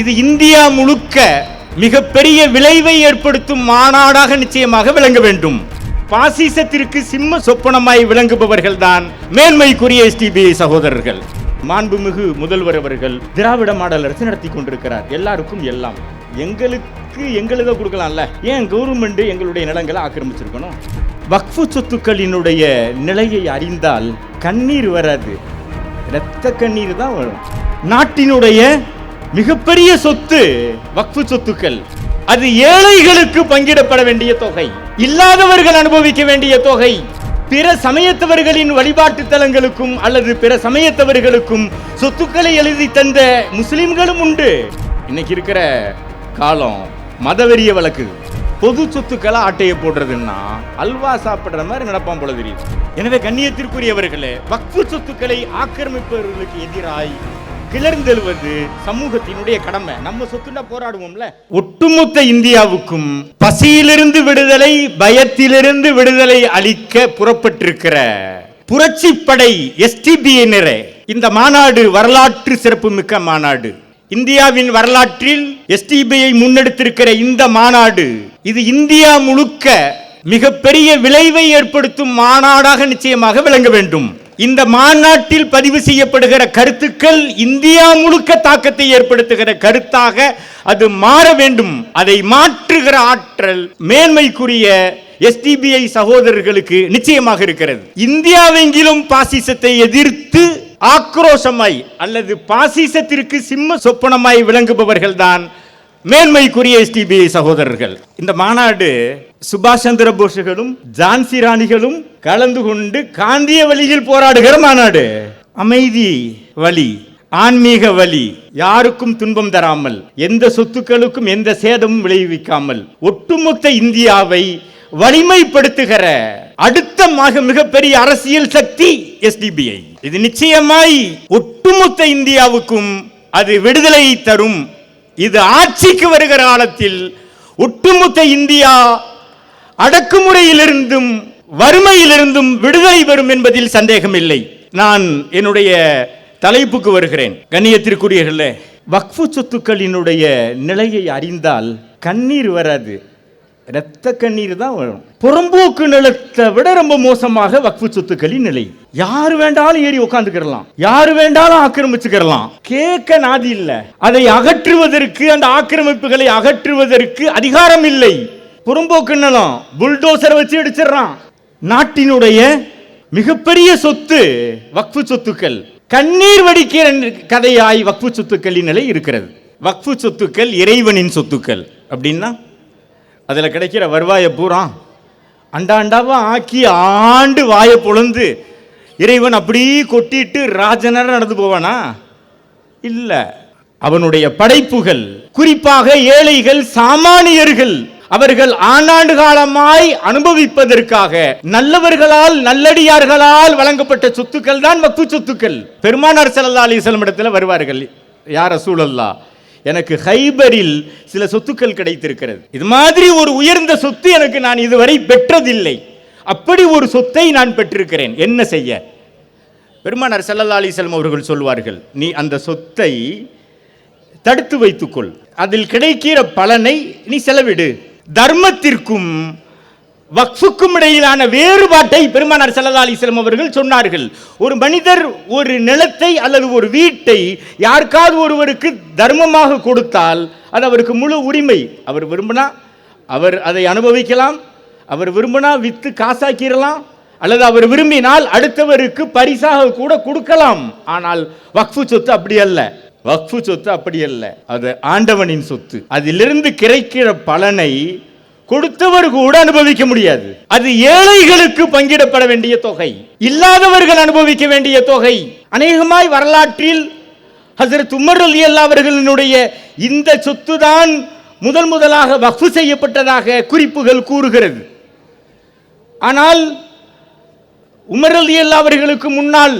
இது இந்தியா முழுக்க மிகப்பெரிய விளைவை ஏற்படுத்தும் மாநாடாக நிச்சயமாக விளங்க வேண்டும். பாசிசத்திற்கு சிம்ம சொப்பனமாய் விளங்குபவர்கள் தான் மேன்மைக்குரிய எஸ்டிபிஐ சகோதரர்கள். மாண்புமிகு முதல்வர் அவர்கள் திராவிட மாடல் அரசு நடத்தி கொண்டிருக்கிறார். எல்லாருக்கும் எல்லாம். எங்களுக்கு எங்களுக்கு கொடுக்கலாம்ல? ஏன் கவர்மெண்ட் எங்களுடைய நிலங்களை ஆக்கிரமிச்சிருக்கணும்? வக்ஃபு சொத்துக்களினுடைய நிலையை அறிந்தால் கண்ணீர் வராது. இரத்த கண்ணீர் தான் வரும். நாட்டினுடைய மிகப்பெரிய சொத்து வக்ஃபு சொத்துக்கள். அது ஏழைகளுக்கு பங்கிடப்பட வேண்டிய தொகை. இல்லாதவர்கள் அனுபவிக்க வேண்டிய தொகை. பிற சமயத்தவர்களின் வழிபாட்டு தலங்களுக்கும் அல்லது பிற சமயத்தவர்களுக்கும் சொத்துக்களை எழுதி தந்த முஸ்லிம்களும் உண்டு. இன்னைக்கு இருக்கிற காலம் மதவெறிய வழக்கு. பொது சொத்துக்களை ஆட்டையை போடுறதுன்னா அல்வா சாப்பிடுற மாதிரி நடப்பான் போல தெரியும் எனவே கண்ணியத்திற்குரியவர்களே வக்ஃபு சொத்துக்களை ஆக்கிரமிப்பவர்களுக்கு எதிராய் கிளர்ந்தெழுவது சமூகத்தினுடைய கடமை. நம்ம சொத்துனா போராடுவோம்ல. ஒட்டுமொத்த இந்தியாவுக்கும் பசியிலிருந்து விடுதலை பயத்திலிருந்து விடுதலை அளிக்க புறப்பட்டிருக்கிற புரட்சிப்படை எஸ்டிபியினரே இந்த மாநாடு வரலாற்று சிறப்புமிக்க மாநாடு. இந்தியாவின் வரலாற்றில் எஸ்டிபிஐ முன்னெடுத்திருக்கிற இந்த மாநாடு இது இந்தியா முழுக்க மிகப்பெரிய விளைவை ஏற்படுத்தும் மாநாடாக நிச்சயமாக விளங்க வேண்டும். இந்த மாநாட்டில் பதிவு செய்யப்படுகிற கருத்துக்கள் இந்தியா முழுக்க தாக்கத்தை ஏற்படுத்துகிற கருத்தாக அது மாற வேண்டும். அதை மாற்றுகிற ஆற்றல் மேன்மைக்குரிய எஸ்டிபிஐ சகோதரர்களுக்கு நிச்சயமாக இருக்கிறது. இந்தியாவெங்கிலும் பாசிசத்தை எதிர்த்து ஆக்ரோஷமாய் அல்லது பாசிசத்திற்கு சிம்ம சொப்பனமாய் விளங்குபவர்கள் தான் மேன்மைக்குரிய எஸ்டிபிஐ சகோதரர்கள். இந்த மாநாடு சுபாஷ் சந்திர போஸுகளும் ஜான்சி ராணிகளும் கலந்து கொண்டு காந்திய வழியில் போராடுகிற மாநாடு. அமைதி வழி ஆன்மீக வழி யாருக்கும் துன்பம் தராமல் எந்த சொத்துக்களுக்கும் எந்த சேதமும் விளைவிக்காமல் ஒட்டுமொத்த இந்தியாவை வலிமைப்படுத்துகிற அடுத்த மக மிகப்பெரிய அரசியல் சக்தி எஸ்டிபிஐ இது நிச்சயமாய் ஒட்டுமொத்த இந்தியாவுக்கும் அது விடுதலை தரும் இது ஆட்சிக்கு வருகிற காலத்தில் ஒட்டுமொத்த இந்தியா அடக்குமுறையிலிருந்தும் வறுமையிலிருந்தும் விடுதலை பெறும் என்பதில் சந்தேகமில்லை. நான் என்னுடைய தலைப்புக்கு வருகிறேன். கண்ணியத்திற்குரியர்களே வக்ஃபு சொத்துக்களினுடைய நிலையை அறிந்தால் கண்ணீர் வராது. இரத்த கண்ணீர் தான் வரும். புறம்போக்கு நிலத்தை விட ரொம்ப மோசமாக வக்ஃபு சொத்துக்களின் நிலை. யார் வேண்டாலும் ஏறி உட்காந்துக்கிறலாம் யார் வேண்டாலும் ஆக்கிரமிச்சுக்கிறலாம் கேட்க நாதி இல்லை. அதை அகற்றுவதற்கு அந்த ஆக்கிரமிப்புகளை அகற்றுவதற்கு அதிகாரம் இல்லை. புறம்போக்கு நிலம் புல்டோசரை வச்சு அடிச்சிடறான் நாட்டினுடைய மிகப்பெரிய சொத்து வக்ஃபு சொத்துக்கள். கண்ணீர் வடிக்கிற கதையாய் வக்ஃபு சொத்துக்களின் நிலை இருக்கிறது. வக்ஃபு சொத்துக்கள் இறைவனின் சொத்துக்கள். அப்படின்னா அதில் கிடைக்கிற வருவாயை பூரா அண்டா அண்டாவா ஆக்கி ஆண்டு வாயை பொழுந்து இறைவன் அப்படி கொட்டிட்டு ராஜனர் நடந்து போவானா? இல்லை. அவனுடைய படைப்புகள் குறிப்பாக ஏழைகள் சாமானியர்கள் அவர்கள் ஆண்டாண்டு காலமாய் அனுபவிப்பதற்காக நல்லவர்களால் நல்லடியார்களால் வழங்கப்பட்ட சொத்துக்கள் தான் மக்கு சொத்துக்கள். பெருமானார் ஸல்லல்லாஹு அலிசலம் இடத்துல வருவார்கள். யார் ரசூலல்லா எனக்கு ஹைபரில் சில சொத்துக்கள் கிடைத்திருக்கிறது. இது மாதிரி ஒரு உயர்ந்த சொத்து எனக்கு நான் இதுவரை பெற்றதில்லை. அப்படி ஒரு சொத்தை நான் பெற்றிருக்கிறேன். என்ன செய்ய? பெருமானார் செல்லல்லா அலிசல்லம் அவர்கள் சொல்வார்கள் நீ அந்த சொத்தை தடுத்து வைத்துக்கொள். அதில் கிடைக்கிற பலனை நீ செலவிடு. தர்மத்திற்கும் வக்ஃபுக்கும் இடையிலான வேறுபாட்டை பெருமானார் ஸல்லல்லாஹு அலைஹி அவர்கள் சொன்னார்கள். ஒரு மனிதர் ஒரு நிலத்தை அல்லது ஒரு வீட்டை யாருக்காவது ஒருவருக்கு தர்மமாக கொடுத்தால் அது அவருக்கு முழு உரிமை. அவர் விரும்பினா அவர் அதை அனுபவிக்கலாம். அவர் விரும்பினா வித்து காசாக்கிடலாம். அல்லது அவர் விரும்பினால் அடுத்தவருக்கு பரிசாக கூட கொடுக்கலாம். ஆனால் வக்ஃபு சொத்து அப்படி அல்ல. வக்ஃபு சொத்து அப்படி அல்ல. அது ஆண்டவனின் சொத்து. அதிலிருந்து கிடைக்கிற பலனை கொடுத்தவர் கூட அனுபவிக்க முடியாது. அது ஏழைகளுக்கு பங்கிடப்பட வேண்டிய தொகை. இல்லாதவர்கள் அனுபவிக்க வேண்டிய தொகை. அநேகமாய் வரலாற்றில் ஹசரத் உமர் அலி அல்லா அவர்களினுடைய இந்த சொத்து தான் முதல் முதலாக வக்ஃபு செய்யப்பட்டதாக குறிப்புகள் கூறுகிறது. ஆனால் உமர் அலி அல்லா அவர்களுக்கு முன்னால்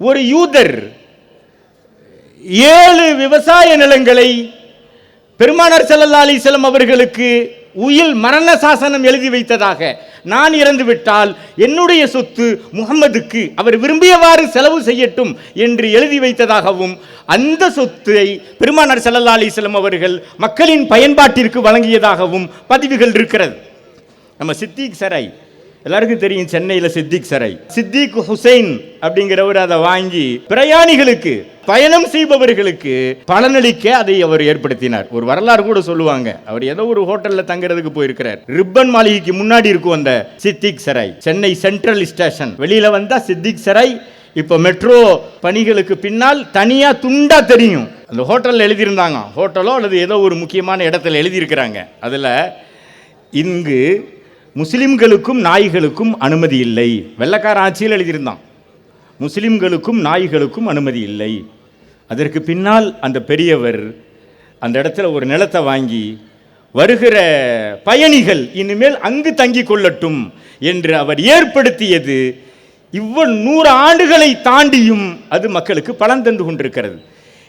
ஒரு யூதர் ஏழு விவசாய நிலங்களை பெருமானார் செல்லல்லா அலைஹி அவர்களுக்கு உயில் மரண சாசனம் எழுதி வைத்ததாக நான் இறந்து விட்டால் என்னுடைய சொத்து முகமதுக்கு அவர் விரும்பியவாறு செலவு செய்யட்டும் என்று எழுதி வைத்ததாகவும் அந்த சொத்தை பெருமானார் செல்லல்லா அலிஸ்லம் அவர்கள் மக்களின் பயன்பாட்டிற்கு வழங்கியதாகவும் பதிவுகள் இருக்கிறது. நம்ம சித்திக் சராய் எல்லாருக்கும் தெரியும் சென்னையில் சித்திக் சரை. சித்திக் ஹுசைன் அப்படிங்கிறவர் அதை வாங்கி பிரயாணிகளுக்கு பயணம் செய்பவர்களுக்கு பலனளிக்க அதை அவர் ஏற்படுத்தினார். ஒரு வரலாறு கூட சொல்லுவாங்க. அவர் ஏதோ ஒரு ஹோட்டல்ல தங்குறதுக்கு போயிருக்கிறார். ரிப்பன் மாளிகைக்கு முன்னாடி இருக்கும் அந்த சித்திக் சராய் சென்னை சென்ட்ரல் ஸ்டேஷன். வெளியில வந்தா சித்திக் சராய் இப்போ மெட்ரோ பணிகளுக்கு பின்னால் தனியா துண்டா தெரியும். அந்த ஹோட்டல்ல எழுதியிருந்தாங்க. ஹோட்டலோ அல்லது ஏதோ ஒரு முக்கியமான இடத்துல எழுதியிருக்கிறாங்க. அதுல இங்கு முஸ்லிம்களுக்கும் நாய்களுக்கும் அனுமதி இல்லை. வெள்ளக்கார ஆட்சியில் எழுதியிருந்தான். முஸ்லிம்களுக்கும் நாய்களுக்கும் அனுமதி இல்லை. அதற்கு பின்னால் அந்த பெரியவர் அந்த இடத்துல ஒரு நிலத்தை வாங்கி வருகிற பயணிகள் இனிமேல் அங்கு தங்கி கொள்ளட்டும் என்று அவர் ஏற்படுத்தியது. இவ்வளவு நூறு ஆண்டுகளை தாண்டியும் அது மக்களுக்கு பலன் தந்து கொண்டிருக்கிறது.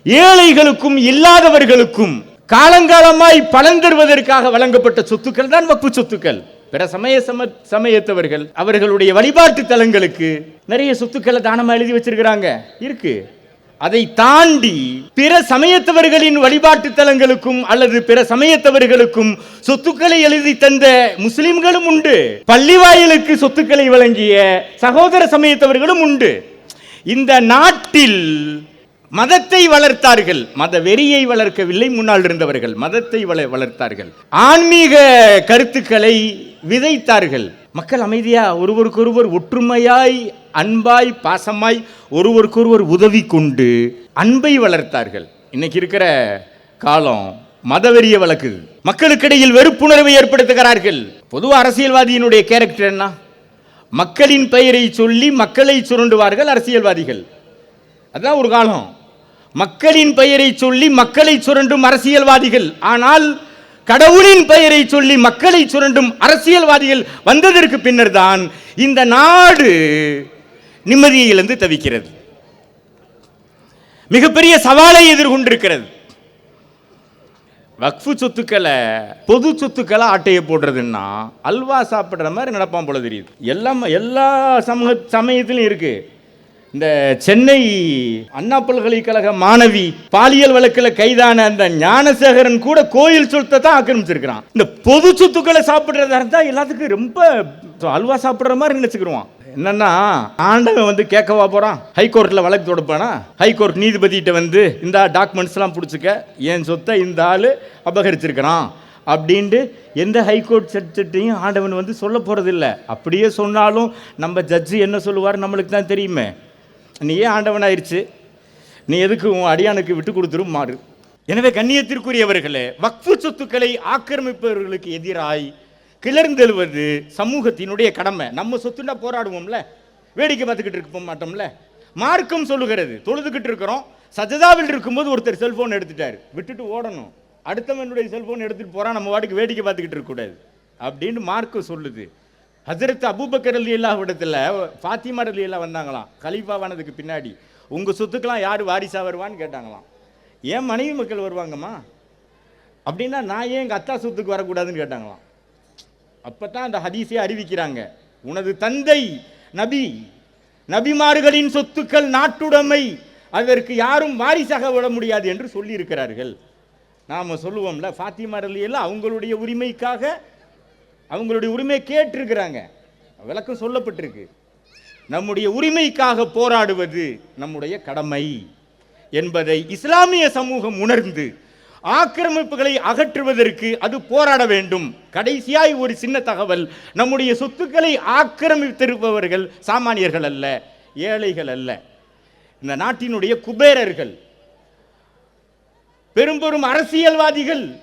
ஏழைகளுக்கும் இல்லாதவர்களுக்கும் காலங்காலமாய் பலன் தருவதற்காக வழங்கப்பட்ட சொத்துக்கள் தான் வப்பு சொத்துக்கள். பிற சமய சம சமயத்தவர்கள் அவர்களுடைய வழிபாட்டு தலங்களுக்கு நிறைய சொத்துக்களை தானமா எழுதி வச்சிருக்கிறாங்க. இருக்கு. அதை தாண்டி பிற சமயத்தவர்களின் வழிபாட்டு தலங்களுக்கும் அல்லது பிற சமயத்தவர்களுக்கும் சொத்துக்களை எழுதி தந்த முஸ்லிம்களும் உண்டு. பள்ளிவாயலுக்கு சொத்துக்களை வழங்கிய சகோதர சமயத்தவர்களும் உண்டு. இந்த நாட்டில் மதத்தை வளர்த்தார்கள். மத வெறியை வளர்க்கவில்லை முன்னால் இருந்தவர்கள். மதத்தை வள- வளர்த்தார்கள். ஆன்மீக கருத்துக்களை விதைத்தார்கள். மக்கள் அமைதியா ஒருவருக்கொருவர் ஒற்றுமையாய் அன்பாய் பாசமாய் ஒருவருக்கொருவர் உதவி கொண்டு அன்பை வளர்த்தார்கள். இன்னைக்கு இருக்கிற காலம் மதவெறிய வழக்கு. மக்களுக்கிடையில் வெறுப்புணர்வை ஏற்படுத்துகிறார்கள். பொதுவாக அரசியல்வாதியினுடைய கேரக்டர் என்ன? மக்களின் பெயரை சொல்லி மக்களை சுரண்டுவார்கள் அரசியல்வாதிகள். அதான் ஒரு காலம். மக்களின் பெயரை சொல்லி மக்களை சுரண்டும் அரசியல்வாதிகள். ஆனால் கடவுளின் பெயரை சொல்லி மக்களை சுரண்டும் அரசியல்வாதிகள் வந்ததற்கு பின்னர் தான் இந்த நாடு நிம்மதியை இழந்து தவிக்கிறது. மிகப்பெரிய சவாலை எதிர்கொண்டிருக்கிறது. வக்ஃபு சொத்துக்களை பொது சொத்துக்களை ஆட்டையை போடுறதுன்னா அல்வா சாப்பிட்ற மாதிரி நடப்பான் போல தெரியுது. எல்லாம் எல்லா சமூக சமயத்திலும் இருக்குது இந்த சென்னை அண்ணா பல்கலைக்கழக மாணவி பாலியல் வழக்கில் கைதான அந்த ஞானசேகரன் கூட கோயில் சொத்தை தான் ஆக்கிரமிச்சிருக்கிறான். இந்த பொது சொத்துக்களை சாப்பிட்றதா இருந்தால் எல்லாத்துக்கும் ரொம்ப அல்வா சாப்பிட்ற மாதிரி நினைச்சுக்கிருவான். என்னன்னா ஆண்டவன் வந்து கேட்கவா போறான். ஹைகோர்ட்ல வழக்கு தொடுப்பானா? ஹைகோர்ட் நீதிபதிகிட்ட வந்து இந்த டாக்குமெண்ட்ஸ்லாம் பிடிச்சிக்க. என் சொத்தை இந்த ஆளு அபகரிச்சிருக்கிறான். அப்படின்ட்டு எந்த ஹைகோர்ட் சட்டத்தையும் ஆண்டவன் வந்து சொல்ல போகிறதில்ல அப்படியே சொன்னாலும் நம்ம ஜட்ஜு என்ன சொல்லுவார்? நம்மளுக்கு தான் தெரியுமே. நீ ஏன் ஆண்டவனாயிருச்சு. நீ எதுக்கு உன் அடியானுக்கு விட்டு கொடுத்துரும் மாறு. எனவே கண்ணியத்திற்குரியவர்களே வக்ஃபு சொத்துக்களை ஆக்கிரமிப்பவர்களுக்கு எதிராய் கிளர்ந்தெழுவது சமூகத்தினுடைய கடமை. நம்ம சொத்துனா போராடுவோம்ல. வேடிக்கை பார்த்துக்கிட்டு இருக்க மாட்டோம்ல. மார்க்கம் சொல்லுகிறது தொழுதுகிட்டு இருக்கிறோம். சஜதாவில் இருக்கும்போது ஒருத்தர் செல்போன் எடுத்துட்டாரு. விட்டுட்டு ஓடணும். அடுத்தவனுடைய செல்போன் எடுத்துட்டு போறான் நம்ம வாட்டுக்கு வேடிக்கை பார்த்துக்கிட்டு இருக்கக்கூடாது அப்படின்னு மார்க்கம் சொல்லுது. ஹசரத் அபூபக்கர் அலி இல்லா இடத்துல ஃபாத்திமா அலி எல்லாம் வந்தாங்களாம் கலீஃபாவானதுக்கு பின்னாடி. உங்கள் சொத்துக்கெலாம் யார் வாரிசாக வருவான்னு கேட்டாங்களாம். ஏன் மனைவி மக்கள் வருவாங்கம்மா? அப்படின்னா நான் ஏன் எங்கள் அத்தா சொத்துக்கு வரக்கூடாதுன்னு கேட்டாங்களாம். அப்போ தான் அந்த ஹதீஸே அறிவிக்கிறாங்க. உனது தந்தை நபி நபிமார்களின் சொத்துக்கள் நாட்டுடைமை அதற்கு யாரும் வாரிசாக விட முடியாது என்று சொல்லியிருக்கிறார்கள். நாம் சொல்லுவோம்ல ஃபாத்திமா அலி எல்லாம் அவங்களுடைய உரிமைக்காக அவங்களுடைய உரிமையை கேட்டிருக்கிறாங்க. விளக்கம் சொல்லப்பட்டிருக்கு. நம்முடைய உரிமைக்காக போராடுவது நம்முடைய கடமை என்பதை இஸ்லாமிய சமூகம் உணர்ந்து ஆக்கிரமிப்புகளை அகற்றுவதற்கு அது போராட வேண்டும். கடைசியாய் ஒரு சின்ன தகவல் நம்முடைய சொத்துக்களை ஆக்கிரமித்திருப்பவர்கள் சாமானியர்கள் அல்ல ஏழைகள் அல்ல. இந்த நாட்டினுடைய குபேரர்கள் பெரும்பெரும் அரசியல்வாதிகள்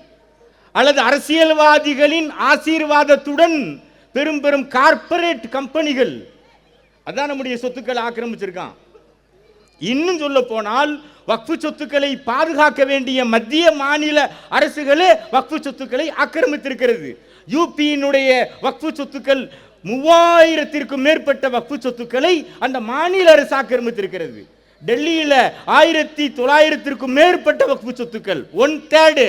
அல்லது அரசியல்வாதிகளின் ஆசீர்வாதத்துடன் பெரும் பெரும் கார்ப்பரேட் கம்பெனிகள் அதான் நம்முடைய சொத்துக்களை ஆக்கிரமிச்சிருக்கான். இன்னும் சொல்ல போனால் வக்ஃபு சொத்துக்களை பாதுகாக்க வேண்டிய மத்திய மாநில அரசுகளே வக்ஃபு சொத்துக்களை ஆக்கிரமித்திருக்கிறது. யூபியினுடைய வக்ஃபு சொத்துக்கள் மூவாயிரத்திற்கும் மேற்பட்ட வக்ஃபு சொத்துக்களை அந்த மாநில அரசு ஆக்கிரமித்திருக்கிறது. டெல்லியில் ஆயிரத்தி தொள்ளாயிரத்திற்கும் மேற்பட்ட வக்ஃபு சொத்துக்கள் ஒன் தேர்டு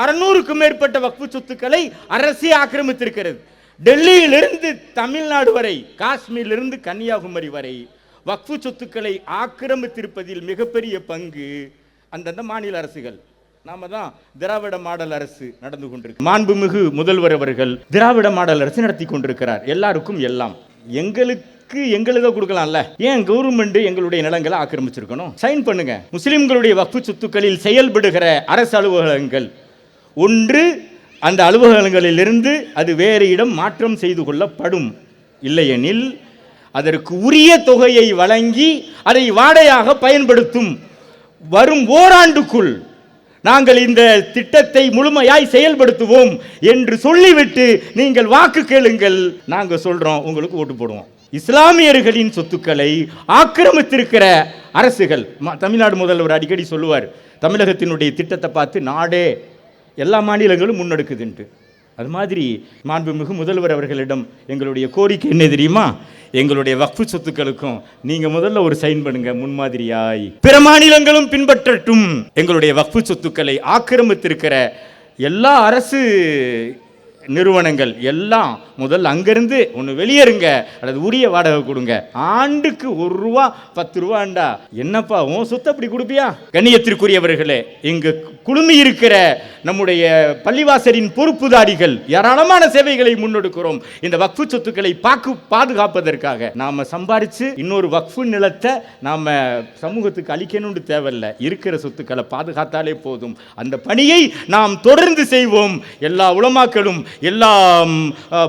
அறுநூறுக்கும் மேற்பட்ட வக்ஃபு சொத்துக்களை அரசே ஆக்கிரமித்திருக்கிறது. டெல்லியிலிருந்து தமிழ்நாடு வரை காஷ்மீரிலிருந்து கன்னியாகுமரி வரை வக்ஃபு சொத்துக்களை ஆக்கிரமித்திருப்பதில் மிகப்பெரிய பங்கு அந்தந்த மாநில அரசுகள். நாம தான் திராவிட மாடல் அரசு நடந்து கொண்டிருக்கு. மாண்புமிகு முதல்வர் அவர்கள் திராவிட மாடல் அரசு நடத்தி கொண்டிருக்கிறார். எல்லாருக்கும் எல்லாம். எங்களுக்கு எங்களுக்கு கொடுக்கலாம்ல? ஏன் கவர்மெண்ட் எங்களுடைய நிலங்களை ஆக்கிரமிச்சிருக்கணும்? சைன் பண்ணுங்க. முஸ்லிம்களுடைய வக்ஃபு சொத்துக்களில் செயல்படுகிற அரசு அலுவலகங்கள் ஒன்று அந்த அலுவலகங்களிலிருந்து அது வேறு இடம் மாற்றம் செய்து கொள்ளப்படும். இல்லையெனில் அதற்கு உரிய தொகையை வழங்கி அதை வாடையாக பயன்படுத்தும். வரும் ஓராண்டுக்குள் நாங்கள் இந்த திட்டத்தை முழுமையாய் செயல்படுத்துவோம் என்று சொல்லிவிட்டு நீங்கள் வாக்கு கேளுங்கள். நாங்கள் சொல்கிறோம் உங்களுக்கு ஓட்டு போடுவோம். இஸ்லாமியர்களின் சொத்துக்களை ஆக்கிரமித்திருக்கிற அரசுகள் ம- தமிழ்நாடு முதல்வர் அடிக்கடி சொல்லுவார் தமிழகத்தினுடைய திட்டத்தை பார்த்து நாடே எல்லா மாநிலங்களும் முன்னெடுக்குதுன்ட்டு. அது மாதிரி மாண்புமிகு முதல்வர் அவர்களிடம் எங்களுடைய கோரிக்கை என்ன தெரியுமா? எங்களுடைய வக்ஃபு சொத்துக்களுக்கும் நீங்க முதல்ல ஒரு சைன் பண்ணுங்க முன்மாதிரியாய். பிற மாநிலங்களும் பின்பற்றட்டும். எங்களுடைய வக்ஃபு சொத்துக்களை ஆக்கிரமித்திருக்கிற எல்லா அரசு நிறுவனங்கள் எல்லாம் முதல் அங்கிருந்து ஒன்று வெளியேறுங்க அல்லது உரிய வாடகை கொடுங்க. ஆண்டுக்கு ஒரு ரூபா பத்து ரூபாண்டா. என்னப்பா உன் சொத்து அப்படி கொடுப்பியா? கண்ணியத்திற்குரியவர்களே இங்கு குழுமி இருக்கிற நம்முடைய பள்ளிவாசலின் பொறுப்புதாரிகள் ஏராளமான சேவைகளை முன்னெடுக்கிறோம். இந்த வக்ஃபு சொத்துக்களை பாக்கு பாதுகாப்பதற்காக நாம் சம்பாரித்து இன்னொரு வக்ஃபு நிலத்தை நாம் சமூகத்துக்கு அளிக்கணும்னு தேவையில்லை. இருக்கிற சொத்துக்களை பாதுகாத்தாலே போதும். அந்த பணியை நாம் தொடர்ந்து செய்வோம். எல்லா உலமாக்களும் எல்லா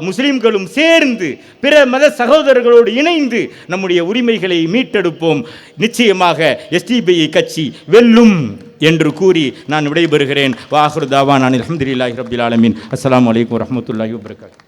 முஸ்லீம்களும் சேர்ந்து பிற மத சகோதரர்களோடு இணைந்து நம்முடைய உரிமைகளை மீட்டெடுப்போம். நிச்சயமாக எஸ்டிபிஐ கட்சி வெல்லும் என்று கூறி நான் விடைபெறுகிறேன். வாஹுர் நான் அலமதுல்லாஹி ரபுல் ஆலமின். அஸ்லாம் வலைக்கம் வரமத்துல்லாஹி வபரகாத்துஹு